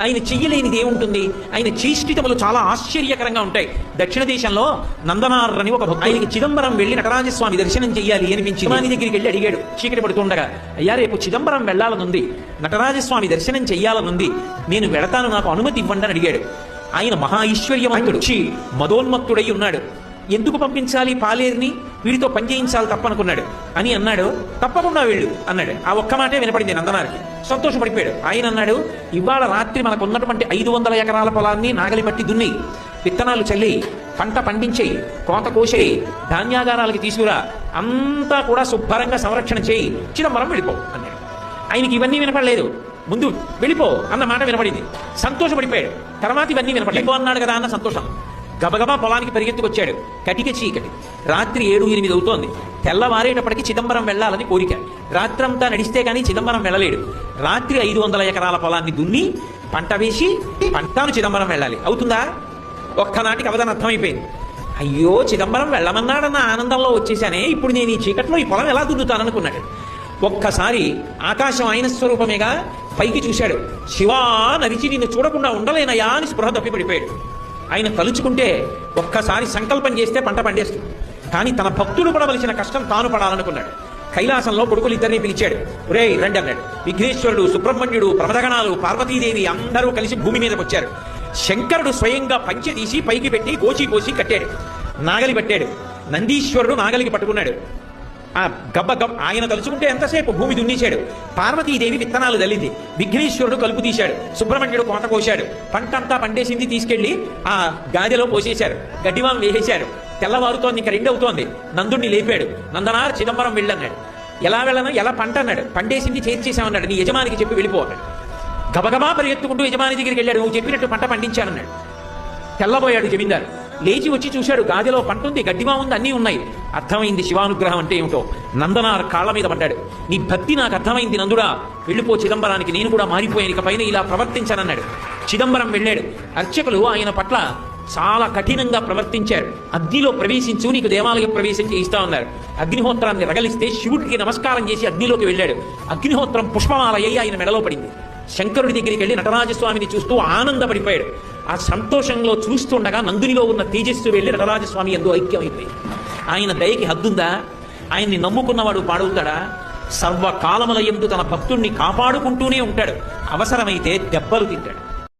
ఆయన చెయ్యలేనిది ఏముంటుంది? ఆయన చేష్టితములు చాలా ఆశ్చర్యకరంగా ఉంటాయి. దక్షిణ దేశంలో నందనార్ అని ఒక భక్తుడు ఆయనకి చిదంబరం వెళ్ళి నటరాజస్వామి దర్శనం చెయ్యాలి అనిపించి చిమాని దగ్గరికి వెళ్ళి అడిగాడు. చీకటి పడుతుండగా అయ్యా రేపు చిదంబరం వెళ్ళాలనుంది నటరాజస్వామి దర్శనం చెయ్యాలనుంది. నేను వెళతాను నాకు అనుమతి ఇవ్వండి అని అడిగాడు. ఆయన మహా ఐశ్వర్యవంతుడు. మదోన్మత్తుడై ఉన్నాడు. ఎందుకు పంపించాలి పాలేరుని? వీడితో పని చేయించాలి తప్పనుకున్నాడు. అని అన్నాడు. తప్పకుండా వెళ్ళు అన్నాడు. ఆ ఒక్క మాటే వినపడింది నందనారికి. సంతోషపడిపోయాడు. ఆయన అన్నాడు ఇవాళ రాత్రి మనకు ఉన్నటువంటి ఐదు వందల ఎకరాల పొలాన్ని నాగలి పట్టి దున్ని విత్తనాలు చల్లి పంట పండించేయి కోత కోసేయి ధాన్యాగారాలకి తీసుకురా అంతా కూడా శుభ్రంగా సంరక్షణ చేయి చిదంబరం వెళ్ళిపో అన్నాడు. ఆయనకి ఇవన్నీ వినపడలేదు. ముందు వెళ్ళిపో అన్న మాట వినపడింది. సంతోషపడిపోయాడు. తర్వాత ఇవన్నీ వినపడలేదు అన్నాడు కదా అన్న సంతోషం. గబగబా పొలానికి పరిగెత్తుకొచ్చాడు. కటిక చీకటి. రాత్రి ఏడు ఎనిమిది అవుతోంది. తెల్లవారేటప్పటికి చిదంబరం వెళ్ళాలని కోరిక. రాత్రంతా నడిస్తే కానీ చిదంబరం వెళ్ళలేడు. రాత్రి ఐదు వందల ఎకరాల పొలాన్ని దున్ని పంట వేసి పంటను చిదంబరం వెళ్ళాలి. అవుతుందా? ఒక్కనాటికి అవధానం అర్థమైపోయింది. అయ్యో చిదంబరం వెళ్ళమన్నాడన్న ఆనందంలో వచ్చేసానే ఇప్పుడు నేను ఈ చీకట్లో ఈ పొలం ఎలా దున్నుతాననుకున్నాడు. ఒక్కసారి ఆకాశం ఆయన స్వరూపమేగా పైకి చూశాడు. శివా నరిచి నిన్ను చూడకుండా ఉండలేనయా అని స్పృహ తప్పిపడిపోయాడు. ఆయన తలుచుకుంటే ఒక్కసారి సంకల్పం చేస్తే పంట పండేస్తుంది. కానీ తన భక్తుడు పడవలసిన కష్టం తాను పడాలనుకున్నాడు. కైలాసంలో కొడుకులు ఇద్దరిని పిలిచాడు. రే రండి అన్నాడు. విఘ్నేశ్వరుడు సుబ్రహ్మణ్యుడు ప్రమదగణాలు పార్వతీదేవి అందరూ కలిసి భూమి మీదకి వచ్చారు. శంకరుడు స్వయంగా పంచె తీసి పైకి పెట్టి గోచి పోసి కట్టాడు. నాగలి పట్టాడు. నందీశ్వరుడు నాగలికి పట్టుకున్నాడు. ఆ గబ్బ గబ్బ ఆయన తలుచుకుంటే ఎంతసేపు భూమి దున్నేశాడు పార్వతీదేవి విత్తనాలు తల్లింది విఘ్నేశ్వరుడు కలుపు తీశాడు సుబ్రహ్మణ్యుడు కోత కోశాడు పంట అంతా పండేసింది తీసుకెళ్ళి ఆ గాదిలో పోసేశారు గడ్డివాం వేసేశారు. తెల్లవారుతోంది ఇంకా రెండు అవుతోంది నందుణ్ణి లేపాడు. నందనార్ చిదంబరం వెళ్ళన్నాడు. ఎలా వెళ్ళను? ఎలా పంట అన్నాడు. పండేసింది చేర్చేసామన్నాడు నీ యజమానికి చెప్పి వెళ్ళిపోతాడు గబగబా పరిగెత్తుకుంటూ యజమాని దగ్గరికి వెళ్ళాడు. నువ్వు చెప్పినట్టు పంట పండించానన్నాడు. తెల్లబోయాడు జమీందారు. లేచి వచ్చి చూశాడు. గాదిలో పంటుంది గడ్డిమా ఉంది అన్నీ ఉన్నాయి. అర్థమైంది శివానుగ్రహం అంటే ఏమిటో? నందనార్ కాళ్ళ మీద పడ్డాడు. నీ భక్తి నాకు అర్థమైంది నందుడా. వెళ్ళిపో చిదంబరానికి నేను కూడా మారిపోయాను ఇక పైన ఇలా ప్రవర్తించానన్నాడు. చిదంబరం వెళ్ళాడు. అర్చకులు ఆయన పట్ల చాలా కఠినంగా ప్రవర్తించారు. అగ్నిలో ప్రవేశించు నీకు దేవాలయ ప్రవేశం చేయిస్తా ఉన్నారు అగ్నిహోత్రాన్ని రగలిస్తే శివుడికి నమస్కారం చేసి అగ్నిలోకి వెళ్ళాడు. అగ్నిహోత్రం పుష్పమాలయ్య ఆయన మెడలో పడింది. శంకరుడి దగ్గరికి వెళ్ళి నటరాజస్వామిని చూస్తూ ఆనందపడిపోయాడు. ఆ సంతోషంలో చూస్తుండగా నందునిలో ఉన్న తేజస్సు వెళ్ళి నటరాజస్వామి ఎందు ఐక్యమైపోయి ఆయన దయకి హద్దుందా? ఆయన్ని నమ్ముకున్నవాడు పాడవుతాడా? సర్వకాలముల ఎందు తన భక్తుణ్ణి కాపాడుకుంటూనే ఉంటాడు. అవసరమైతే దెబ్బలు తింటాడు.